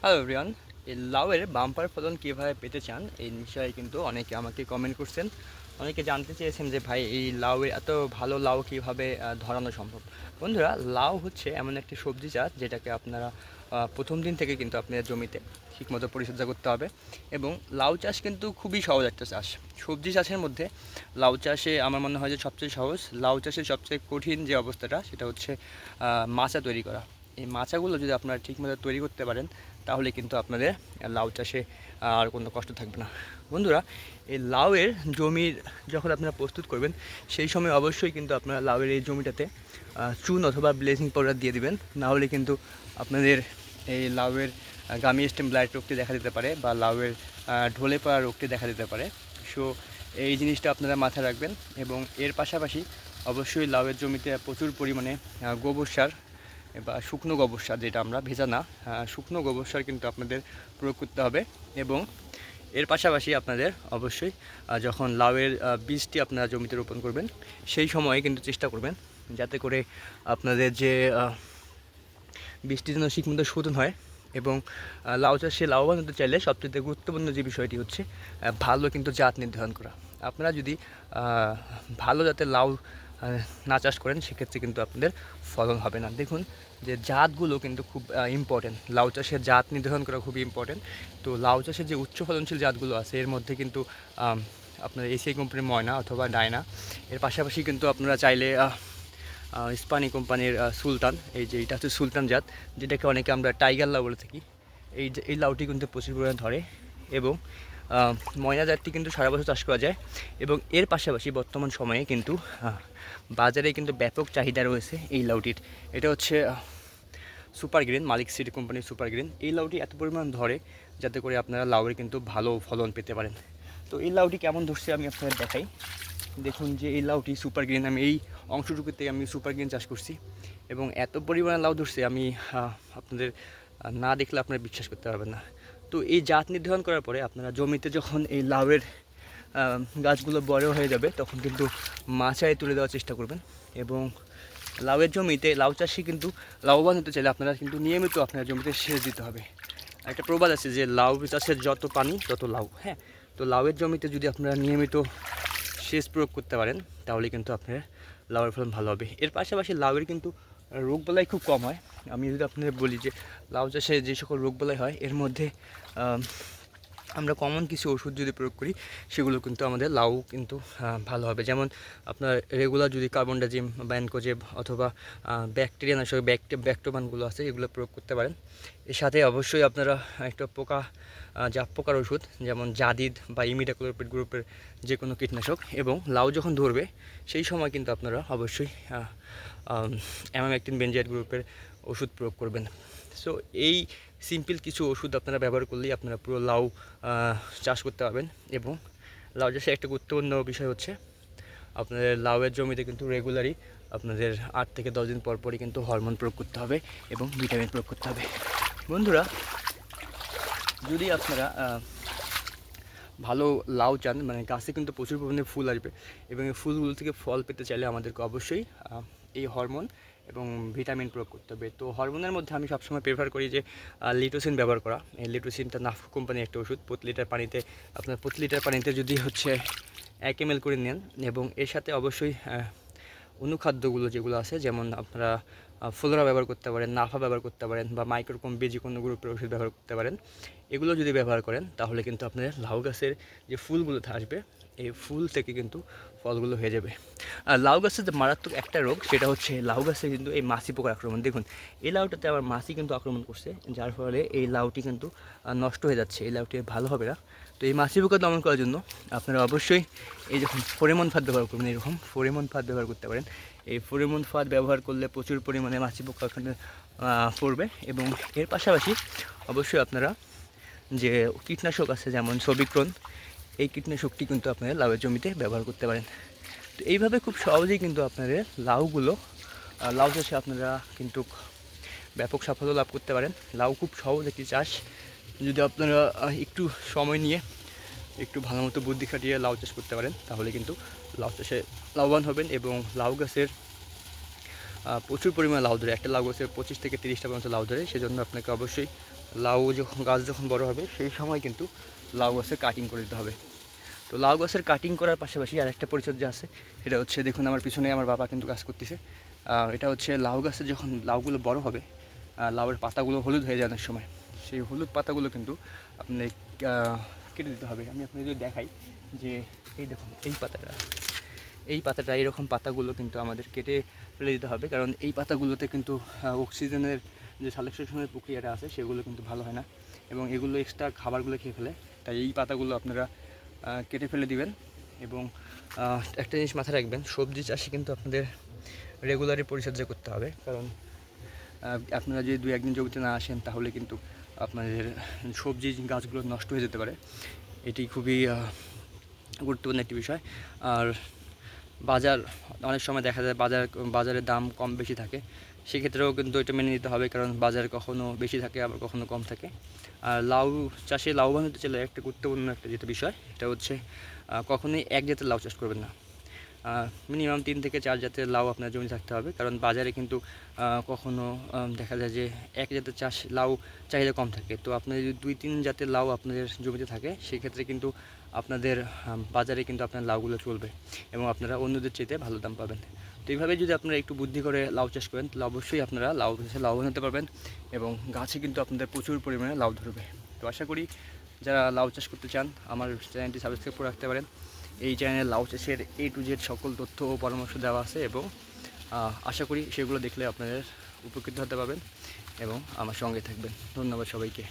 Hello everyone এই লাউয়ের bumper ফলন কীভাবে পেতে চান, এই বিষয়ে কিন্তু অনেকে আমাকে কমেন্ট করছেন। অনেকে জানতে চেয়েছেন যে ভাই, এই লাউয়ের এত ভালো লাউ কীভাবে ধরানো সম্ভব? বন্ধুরা, লাউ হচ্ছে এমন একটি সবজি চাষ যেটাকে আপনারা প্রথম দিন থেকে কিন্তু আপনার জমিতে ঠিকমতো পরিচর্যা করতে হবে এবং লাউ চাষ কিন্তু খুবই সহজ একটা চাষ। সবজি চাষের মধ্যে লাউ চাষে আমার মনে হয় যে সবচেয়ে সহজ, লাউ চাষের সবচেয়ে কঠিন যে অবস্থাটা সেটা হচ্ছে মাচা তৈরি করা। এই মাচাগুলো যদি আপনারা ঠিকমতো তৈরি করতে পারেন তাহলে কিন্তু আপনাদের লাউ চাষে আর কোনো কষ্ট থাকবে না। বন্ধুরা, এই লাউয়ের জমির যখন আপনারা প্রস্তুত করবেন, সেই সময় অবশ্যই কিন্তু আপনারা লাউয়ের এই জমিটাতে চুন অথবা ব্লেজিং পাউডার দিয়ে দিবেন। নাহলে কিন্তু আপনাদের এই লাউয়ের গামি স্টেম ব্লাইট রোগটি দেখা দিতে পারে বা লাউয়ের ঢলে পড়া রোগটি দেখা দিতে পারে। সো এই জিনিসটা আপনারা মাথায় রাখবেন এবং এর পাশাপাশি অবশ্যই লাউয়ের জমিতে প্রচুর পরিমাণে গোবর সার বা শুকনো গোবর সার যেটা আমরা ভেজা না শুকনো গোবর সার কিন্তু আপনাদের প্রয়োগ করতে হবে এবং এর পাশাপাশি আপনাদের অবশ্যই যখন লাউয়ের বীজটি আপনারা জমিতে রোপণ করবেন সেই সময়ে কিন্তু চেষ্টা করবেন যাতে করে আপনাদের যে আহ, বৃষ্টি যেন ঠিকমতো শোধন হয় এবং লাউ চাষে লাভবান হতে চাইলে সবচেয়ে গুরুত্বপূর্ণ যে বিষয়টি হচ্ছে ভালো কিন্তু জাত নির্ধারণ করা। আপনারা যদি ভালো জাতের লাউ না চাষ করেন, সেক্ষেত্রে কিন্তু আপনাদের ফলন হবে না। দেখুন যে জাতগুলো কিন্তু খুব ইম্পর্টেন্ট লাউ চাষের জাত নির্ধারণ করা খুবই ইম্পর্টেন্ট তো লাউ চাষের যে উচ্চ ফলনশীল জাতগুলো আছে, এর মধ্যে কিন্তু আপনার এসিআই কোম্পানির ময়না অথবা ডায়না। এর পাশাপাশি কিন্তু আপনারা চাইলে ইস্পানি কোম্পানির সুলতান। এই যে এটা হচ্ছে সুলতান জাত, যেটাকে অনেকে আমরা টাইগার লাউ বলে থাকি। এই এই লাউটি কিন্তু প্রচুর পরিমাণে ধরে এবং ময়না জাতটি কিন্তু সারা বছর চাষ করা যায় এবং এর পাশাপাশি বর্তমান সময়ে কিন্তু বাজারে কিন্তু ব্যাপক চাহিদা রয়েছে এই লাউটির। এটা হচ্ছে সুপার গ্রিন মালিক সিটি কোম্পানির সুপার গ্রিন এই লাউটি এত পরিমাণ ধরে যাতে করে আপনারা লাউয়ের কিন্তু ভালো ফলন পেতে পারেন। তো এই লাউটি কেমন ধরছে আমি আপনাদের দেখাই। দেখুন যে এই লাউটি সুপার গ্রিন আমি এই অংশটুকুতে আমি সুপার গ্রিন চাষ করছি এবং এত পরিমাণে লাউ ধরছে আমি আপনাদের না দেখলে আপনারা বিশ্বাস করতে পারবেন না। তো এই জাত নির্ধারণ করার পরে আপনারা জমিতে যখন এই লাউয়ের গাছগুলো বড় হয়ে যাবে, তখন কিন্তু মাচায় তুলে দেওয়ার চেষ্টা করবেন। এবং লাউয়ের জমিতে, লাউ চাষি কিন্তু লাভবান হতে চাইলে আপনারা কিন্তু নিয়মিত আপনার জমিতে সেচ দিতে হবে। একটা প্রবাদ আছে যে, লাউ চাষের যত পানি, তত লাউ হ্যাঁ? তো লাউয়ের জমিতে যদি আপনারা নিয়মিত সেচ প্রয়োগ করতে পারেন, তাহলে কিন্তু আপনার লাউয়ের ফলন ভালো হবে। এর পাশাপাশি লাউয়ের কিন্তু রোগবালাই খুব কম হয়। আমি যদি আপনাদের বলি যে, লাউ চাষে যে সকল রোগবালাই হয়, এর মধ্যে আমরা কমন কিছু ওষুধ যদি প্রয়োগ করি, সেগুলো কিন্তু আমাদের লাউ কিন্তু ভালো হবে। যেমন আপনার রেগুলার যদি কার্বন ডাজিম বা অ্যানকোজেব অথবা ব্যাকটেরিয়া নাশক ব্যাকটে ব্যাকটোমানগুলো আছে, এগুলো প্রয়োগ করতে পারেন। এর সাথে অবশ্যই আপনারা একটা পোকা জাপ পোকার ওষুধ, যেমন জাদিদ বা ইমিডাক্লোরপিড গ্রুপের যে কোনো কীটনাশক এবং লাউ যখন ধরবে, সেই সময় কিন্তু আপনারা অবশ্যই অ্যামামেকটিন বেঞ্জাইট গ্রুপের ওষুধ প্রয়োগ করবেন। সো এই সিম্পল কিছু ওষুধ আপনারা ব্যবহার করলেই আপনারা পুরো লাউ চাষ করতে পারবেন এবং লাউ চাষে একটা গুরুত্বপূর্ণ বিষয় হচ্ছে আপনাদের লাউয়ের জমিতে কিন্তু রেগুলারই আপনাদের আট থেকে দশ দিন পর পরই কিন্তু হরমোন প্রয়োগ করতে হবে এবং ভিটামিন প্রয়োগ করতে হবে। বন্ধুরা, যদি আপনারা ভালো লাউ চান মানে গাছে কিন্তু প্রচুর পরিমাণে ফুল আসবে এবং এই ফুলগুলো থেকে ফল পেতে চাইলে আমাদেরকে অবশ্যই এই হরমোন এবং ভিটামিন প্রয়োগ করতে হবে। তো হরমোনের মধ্যে আমি সবসময় প্রেফার করি যে লিটোসিন ব্যবহার করা। এই লিটোসিনটা নাফকো কোম্পানির একটা ওষুধ। প্রতি লিটার পানিতে, আপনার প্রতি লিটার পানিতে যদি হচ্ছে এক এম করে নেন এবং এর সাথে অবশ্যই অনুখাদ্যগুলো যেগুলো আছে, যেমন আপনারা ফ্লোরা ব্যবহার করতে পারেন, নাফা ব্যবহার করতে পারেন বা মাইক্রোকম বেজি কোনো গ্রুপের ওষুধ ব্যবহার করতে পারেন। এগুলো যদি ব্যবহার করেন, তাহলে কিন্তু আপনাদের লাউ গাছের যে ফুলগুলো আসবে এই ফুল থেকে কিন্তু ফলগুলো হয়ে যাবে। আর লাউ গাছের যে মারাত্মক একটা রোগ, সেটা হচ্ছে লাউ গাছে কিন্তু এই মাছি পোকার আক্রমণ। দেখুন, এই লাউটাতে আবার মাছি কিন্তু আক্রমণ করছে, যার ফলে এই লাউটি কিন্তু নষ্ট হয়ে যাচ্ছে। এই লাউটি ভালো হবে না। তো এই মাছি পোকা দমন করার জন্য আপনারা অবশ্যই এই যখন ফোরেমন ফাঁদ ব্যবহার করবেন এরকম ফোরেমন ফাঁদ ব্যবহার করতে পারেন। এই ফোরেমন ফাঁদ ব্যবহার করলে প্রচুর পরিমাণে মাছি পোকা ওখানে পড়বে এবং এর পাশাপাশি অবশ্যই আপনারা যে কীটনাশক আছে, যেমন সবিক্রণ এই কীটনাশকটি কিন্তু আপনারা লাউয়ের জমিতে ব্যবহার করতে পারেন। তো এইভাবে খুব সহজেই কিন্তু আপনাদের লাউগুলো লাউ চাষে আপনারা কিন্তু ব্যাপক সাফল্য লাভ করতে পারেন। লাউ খুব সহজ একটি চাষ। যদি আপনারা একটু সময় নিয়ে একটু ভালো মতো বুদ্ধি খাটিয়ে লাউ চাষ করতে পারেন, তাহলে কিন্তু লাউ চাষে লাভবান হবেন এবং লাউ গাছের প্রচুর পরিমাণে লাউ ধরে, একটা লাউ গাছের পঁচিশ থেকে তিরিশটা পর্যন্ত লাউ ধরে, সেজন্য আপনাকে অবশ্যই লাউ যখন, গাছ যখন বড় হবে, সেই সময় কিন্তু লাউ গাছের কাটিং করে দিতে হবে। তো লাউ গাছের কাটিং করার পাশাপাশি আর একটা পরিচর্যা আছে, সেটা হচ্ছে দেখুন আমার পিছনে আমার বাবা কিন্তু কাজ করতেছে। এটা হচ্ছে লাউ গাছের যখন লাউগুলো বড় হবে লাউয়ের পাতাগুলো হলুদ হয়ে যায় অনেক সময়, সেই হলুদ পাতাগুলো কিন্তু আপনি কেটে দিতে হবে। আমি আপনাকে যদি দেখাই যে এই দেখুন, এই পাতাটা এই পাতাটা এরকম পাতাগুলো কিন্তু আমাদের কেটে ফেলে দিতে হবে। কারণ এই পাতাগুলোতে কিন্তু অক্সিজেনের যে সালেকশনের প্রক্রিয়াটা আছে, সেগুলো কিন্তু ভালো হয় না এবং এগুলো এক্সট্রা খাবারগুলো খেয়ে ফেলে। তাই এই পাতাগুলো আপনারা কেটে ফেলে দিবেন এবং একটা জিনিস মাথায় রাখবেন, সবজি চাষে কিন্তু আপনাদের রেগুলারই পরিচর্যা করতে হবে। কারণ আপনারা যদি দু একদিন জমিতে না আসেন, তাহলে কিন্তু আপনাদের সবজি গাছগুলো নষ্ট হয়ে যেতে পারে। এটি খুবই গুরুত্বপূর্ণ একটি বিষয়। আর বাজার, অনেক সময় দেখা যায় বাজার, বাজারের দাম কম বেশি থাকে। সেক্ষেত্রেও কিন্তু এটা মেনে নিতে হবে, কারণ বাজার কখনো বেশি থাকে, আবার কখনো কম থাকে। আর লাউ চাষে লাভবান হতে চলে একটা গুরুত্বপূর্ণ একটা যেটা বিষয়, এটা হচ্ছে কখনোই এক জাতের লাউ চাষ করবেন না। মিনিমাম তিন থেকে চার জাতের লাউ আপনার জমি থাকতে হবে, কারণ বাজারে কিন্তু কখনো দেখা যায় যে এক জাতের চাষ লাউ চাহিদা কম থাকে। তো আপনার যদি দুই, তিন জাতের লাউ আপনাদের জমিতে থাকে, সেক্ষেত্রে কিন্তু আপনাদের বাজারে কিন্তু আপনার লাউগুলো চলবে এবং আপনারা অন্যদের চাইতে ভালো দাম পাবেন। তো এইভাবে যদি আপনারা একটু বুদ্ধি করে লাউ চাষ করেন, তাহলে অবশ্যই আপনারা লাউ চাষে লাভবান হতে পারবেন এবং গাছে কিন্তু আপনাদের প্রচুর পরিমাণে লাউ ধরবে। তো আশা করি যারা লাউ চাষ করতে চান, আমার চ্যানেলটি সাবস্ক্রাইব করে রাখতে পারেন। এই চ্যানেলে লাউ চাষের এ টু জেড সকল তথ্য ও পরামর্শ দেওয়া আছে এবং আশা করি সেগুলো দেখলে আপনাদের উপকৃত হতে পারবেন এবং আমার সঙ্গে থাকবেন। ধন্যবাদ সবাইকে।